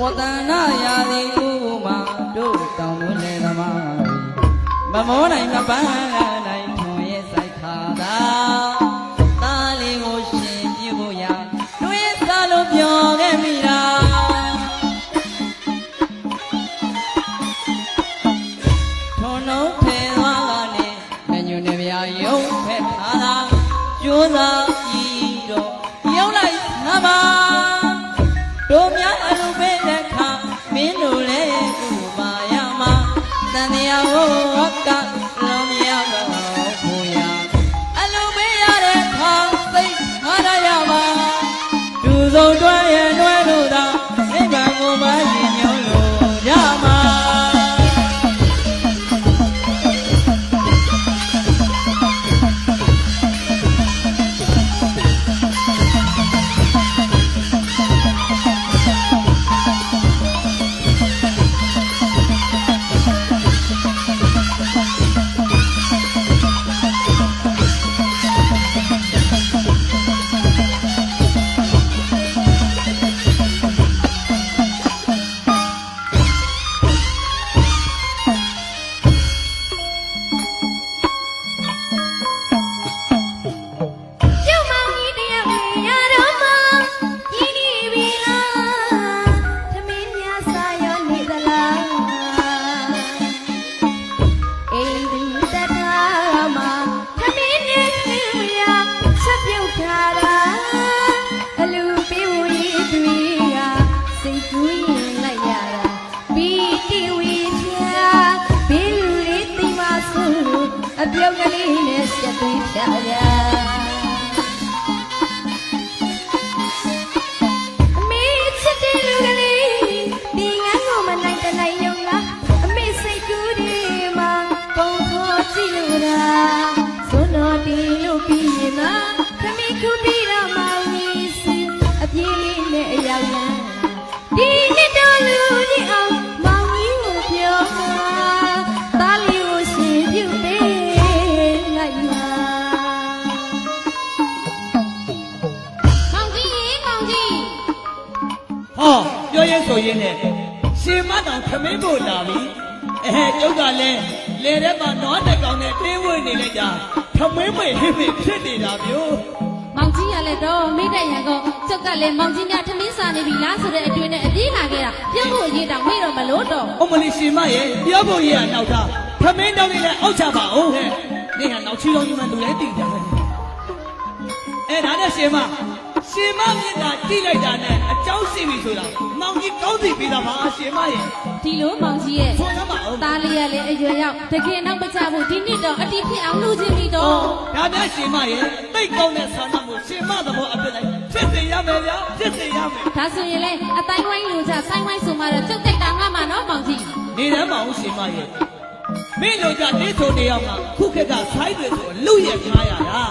ဝတနာရာသီဥမာတို့တောင်တွင်လေသမားမမောနိုင်မပန်းနိုင်ထွန်ရဲ့စိုက်ခါသာသားလေးကိုရှင်ပြုဖို့ရာတွေးစားလို့ပြောခဲ့မိတာထုံလုံးထဲသွားကနေညညွန်နေပြာရုံဖက်ထားတာကျိုးစား ပြောရဲဆိုရင်နဲ့ရှင်မတောင်ခမင်းဖို့လာပြီအဲကျုပ်ကလည်းလေထဲမှာနွားတစ်ကောင်နဲ့တင်းဝဲနေလိုက်တာခမင်းမေဟိမေဖြစ်နေတာမျိုးမောင်ကြီးရလဲတော့မိတဲ့ရန်ကောကျုပ်ကလည်းမောင်ကြီးများထမင်းစားနေပြီလားဆိုတဲ့အတွေ့နဲ့အပြေးလာခဲ့တာပြုတ်ဖို့အရေးတောင်မေ့တော့မလို့တော့အမလီရှင်မရဲ့ပြောဖို့ရနောက်တာခမင်းတောင်လေးလည်းအောက်ချပါအောင်ဟဲ့နေဟာနောက်ချီတော်ကြီးမှလူလည်းတည်ကြတယ်အဲဒါနဲ့ရှင်မ ရှင်မမြင့်တာကြည့်လိုက်တာနဲ့အเจ้าရှိပြီဆိုတာမောင်ကြီးကောင်းစီပေးတာပါရှင်မရဲ့ ဒီလိုမောင်ကြီးရဲ့ ဆွမ်းရပါအောင် သားလေးရလဲအရွယ်ရောက်တကယ်တော့မချဘူးဒီနှစ်တော့အတိဖြစ်အောင်လုပ်ခြင်းပြီတော့ ဒါများရှင်မရဲ့တိတ်ကောင်းတဲ့ဆန္ဒကိုရှင်မသဘောအပြစ်လိုက်ဖြစ်စေရမယ်ဗျာဖြစ်စေရမယ် ဒါဆိုရင်လေအတိုင်းဝိုင်းလူကြဆိုင်ဝိုင်းဆိုမှတော့ကျုပ်တိတ်တာငါမှနော်မောင်ကြီး နေတမ်းမအောင်ရှင်မရဲ့မင်းတို့ကြနေဆိုနေအောင်ကခုခက်ကဆိုင်းတွေဆိုလူရဲ့ခါရတာ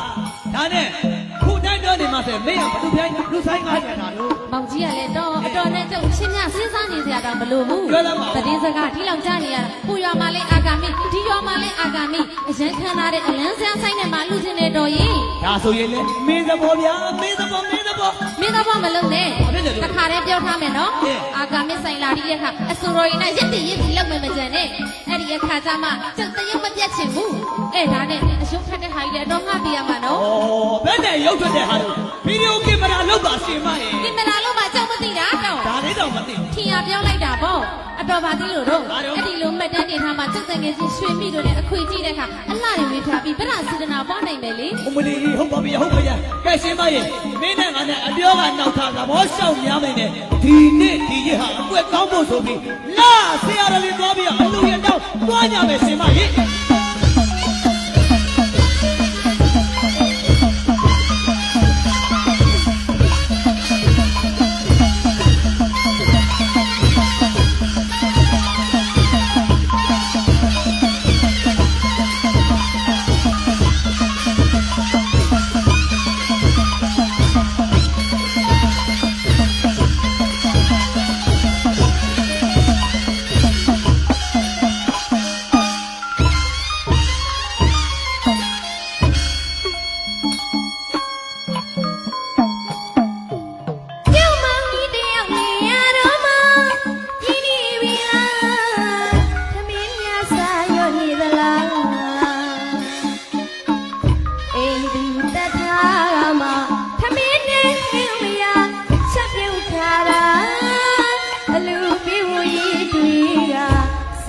ဒါနဲ့ခု တိုင်းပြောနေမှဆိုမင်းကဘလူပြိုင်းလူဆိုင်ငါရတာလို့မောင်ကြီးကလည်းတော့အတော်နဲ့ကျုပ်ချင်းများစဉ်းစားနေစရာတော့မလိုဘူးပြောလိုက်ပါဦးတည်င်းစကားဒီလောက်ကြားနေရတာပူရွာမှာလဲအာဂါမိဒီရွာမှာလဲအာဂါမိအရန်ခံထားတဲ့အလန်းစမ်းဆိုင်နဲ့မှလူချင်းနေတော်ရင်ဒါဆိုရင်လေမင်းသဘောဗျာမင်းသဘောမင်းသဘောမင်းတော့မလုံးနဲ့ဘာဖြစ်လဲလို့တခါတည်းပြောထားမယ်နော်ဟဲ့အာဂါမိဆိုင်လာဒီရဲ့ခါအစိုးရရင်နဲ့ရက်တည်ရက်တည်လောက်မယ်မကြံနဲ့ အဲ့ဒီအခါကျမှကျုပ်တရုပ်မပြတ်ချင်ဘူးအဲ့ဒါနဲ့အရှုံးထက်တဲ့ဟာကြီးလည်းတော့ငှပြရမှာနော်ဩဘယ်နဲ့ရုပ်ထွက်တဲ့ဟာလို့ဗီဒီယိုကင်မရာလောက်ပါရှင်မရဲ့ဒီမလာလို့မှကျုပ်မသိတာတော့ဒါလေးတော့မသိဘူးထင်ရပြောလိုက်တာပေါ့အ တော်ပါသေးလို့တော့ဘာလို့အဲ့ဒီလိုမှတ်တမ်းတင်ထားမှကျုပ်တငယ်ချင်းရွှေမိတို့နဲ့အခွေကြည့်တဲ့အခါအလှတွေဝေးထားပြီးဗလာစေတနာပွားနိုင်မယ်လေအမလီဟုတ်ပါပြီဟုတ်ပါရဲ့ကဲရှင်မရဲ့မင်းနဲ့ငါနဲ့အပြောကနောက်ထားသဘောရှောက်များမယ်နဲ့ဒီနေ့ဒီရက်ဟာအကွက်ကောင်းဖို့ဆိုပြီးလာဆရာတော်လေးသွားပြီးတော့အလူရတော့သွားကြမယ်ရှင်မရဲ့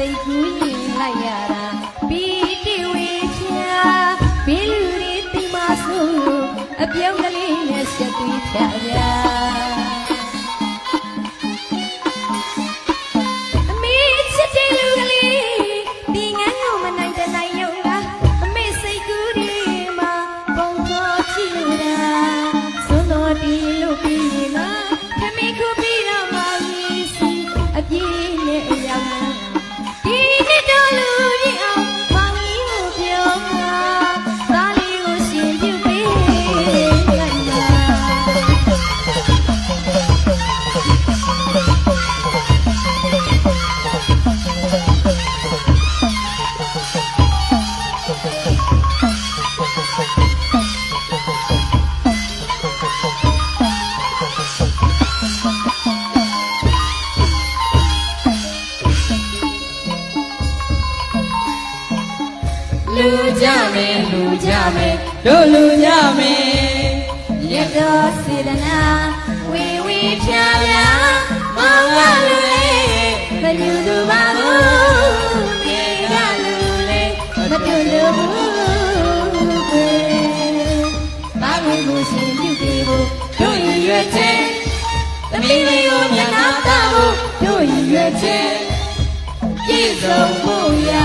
စိ တော်စေတနာဝီဝီဖြာဖြာမောင်ကလူလေးမတူသူပါဘူးမိကလူလေးမတူလူဘူးကွယ်ဘာလို့ကိုရှင်ပြုပြီးဖို့တို့ရည်ရွယ်ချက်သမီးလေးကိုမျက်နှာတာဖို့တို့ရည်ရွယ်ချက်ပြည့်စုံဖို့ရာ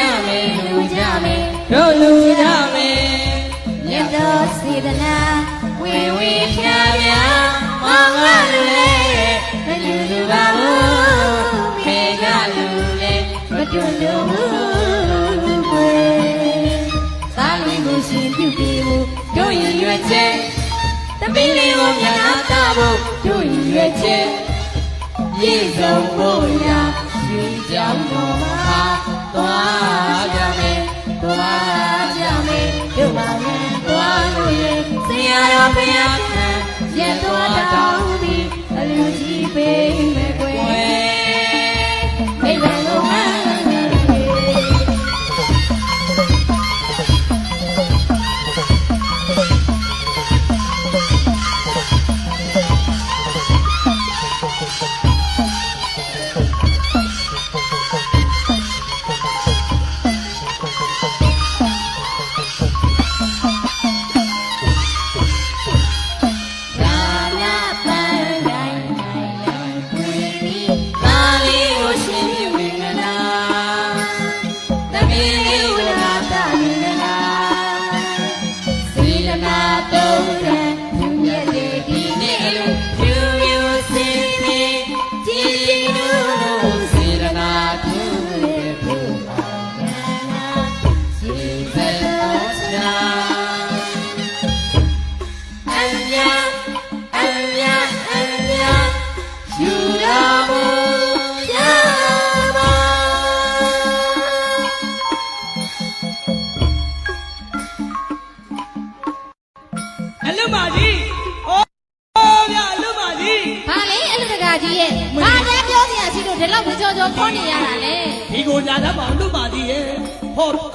ကြမယ်လူကြမယ်တို့လူကြမယ်မြတ်တော်စေတနာဝေဝေဖြာဖြာမောင်ကလူလေးမတူသူပါဘူးဖေကလူလေးမတွလို့ဘူးကွယ်သာလီကိုရှင်ပြုပြီးဖို့တို့ရည်ရွယ်ချက်သမီးလေးကိုမျက်နှာတာဖို့တို့ရည်ရွယ်ချက်ရည်စုံဖို့ရာရွှေကြောင်တော်မှာ သွားကြမယ်သွားကြမယ်တို့ပါမယ်သွားလို့ရဲ့ဆရာတော်ဘုရားခံရက်တော်တောင်းပြီးအလူကြီးပေးမယ်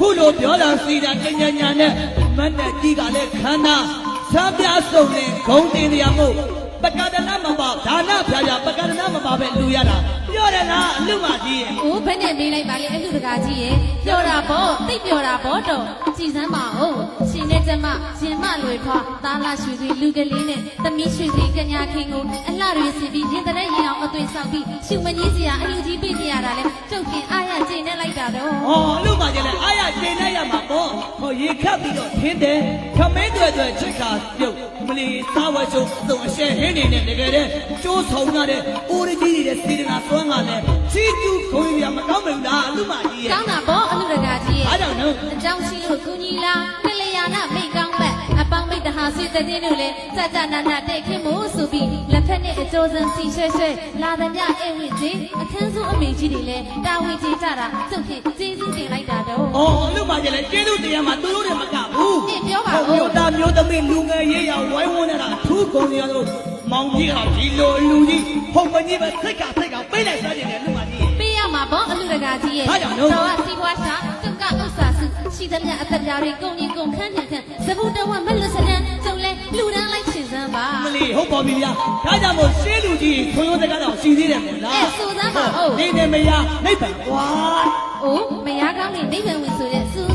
ခုလိုပြောတာစီတာတညာညာနဲ့မတ်နဲ့ကြီးကလည်းခန္ဓာဆမ်းပြစုံနဲ့ဂုံတင်နေရမို့ပကဒနာမပါဒါနဖြာဖြာပကဒနာမပါပဲလူရတာပြောတယ်လားအလွတ်ပါကြီးရဲ့။အိုးဘယ်နဲ့မေးလိုက်ပါလေအလူတကာကြီးရဲ့ပြောတာပေါ့သိပ်ပြောတာပေါ့တော့ကြည်စမ်းပါဦးရှင်နဲ့ကျမရှင်မလွေဖွာသားလာရွှေသွေးလူကလေးနဲ့သမီးရွှေသွေးကညာခင်ကိုအလှတွေစီပြီးရင်တဲ့ရင်အောင်အသွင်ဆောက်ပြီးရှုမကြီးစရာအလူကြီးပေးနေရတာလဲကျုပ်ခင်အားရကျိနေလိုက်တာတော့ဟောအလွတ်ပါကြီးလည်းအားရကျိနေရမှာပေါ့ဟောရေခတ်ပြီးတော့ထင်းတယ်ခမင်းတွေတွေချစ်ခါပြုတ်မလေးစားဝတ်ရှုံအစုံအရှဲဟင်းနေနဲ့တကယ်တည်းကျိုးဆောင်ရတဲ့အိုရကြီးတွေစေတနာသွမ်းကလည်းချီကျူးခွင့်ရမကောင်းဘူးလားလူမကြီးရဲ့ကောင်းတာပေါ့အလူတကာကြီးရဲ့အားကြောင့်နော်အကြောင်းရှိလို့ကုညီလာကလျာဏမိတ်ကောင်းမဲ့အပေါင်းမိတ်တဟာစီတည်င်းတို့လည်းကြကြနာနာတဲ့ခင်မို့ဆိုပြီးလက်ဖက်နဲ့အကျိုးစံစီရွှဲရွှဲလာသည်မြအိမ်ဝင်ကြီးအခန်းစုအမေကြီးတွေလည်းတာဝန်ကြီးကြတာကျုပ်ဖြင့်ကျေးဇူးတင်လိုက်တာတော့။အော်လူမကြီးလည်းကျေးဇူးတရားမှာသူတို့တွေမကဘူးအင်းပြောပါဦးမျိုးသားမျိုးသမီးလူငယ်ရေးရဝိုင်းဝန်းနေတာအထူးကုန်ရလို့ မောင်ကြီးကဒီလိုလူကြီးဖုန်မကြီးပဲစိတ်ကစိတ်ကပေးလိုက်စားနေတယ်လူမကြီးပေးရမှာပေါ့အလူတကာကြီးရဲ့ဘာကြောင့်လို့တော်ကစီးပွားရှာကျုပ်ကဥစ္စာစုရှိသမျှအသက်ပြားတွေကုန်ရင်ကုန်ခန်းထန်ခန်းသဘူတဝမလွတ်စနန်းကျုံလဲလူတန်းလိုက်ရှင်စမ်းပါမလီဟုတ်ပါပြီဗျာဒါကြောင့်မို့ရှင်းလူကြီးခွန်ရိုးတကားတော့ရှိသေးတယ်မို့လားအဲစူစမ်းပါဦးနေနေမရနှိပ်ပါကွာ။အိုးမယားကောင်းနေနိဗ္ဗာန်ဝင်ဆိုတဲ့စူးစကား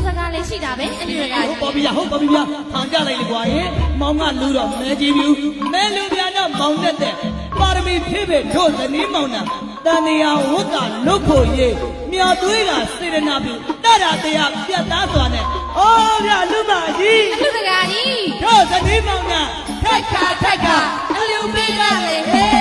လည်း ရှိတာပဲအလူတကာဟုတ်ကြီးပါပြီဗျာဟုတ်ပါပြီဗျာထောင်ကြလိုက်လေကွာရေမောင်ကလူတော့မဲကြီးပြီမဲလူပြတော့မောင်နဲ့တဲ့ပါရမီဖြည့်ဖြည့်တို့ဇနီးမောင်နာတန်နေယဝတ်ကလုတ်ဖို့ရေးမြော်သွေးကစေရနာပြီတရတရားပြတ်သားစွာနဲ့အော်ဗျာလူမကြီးအလူတကာကြီးတို့ဇနီးမောင်နာထိုက်ခါထိုက်ခါအလူပေးကလ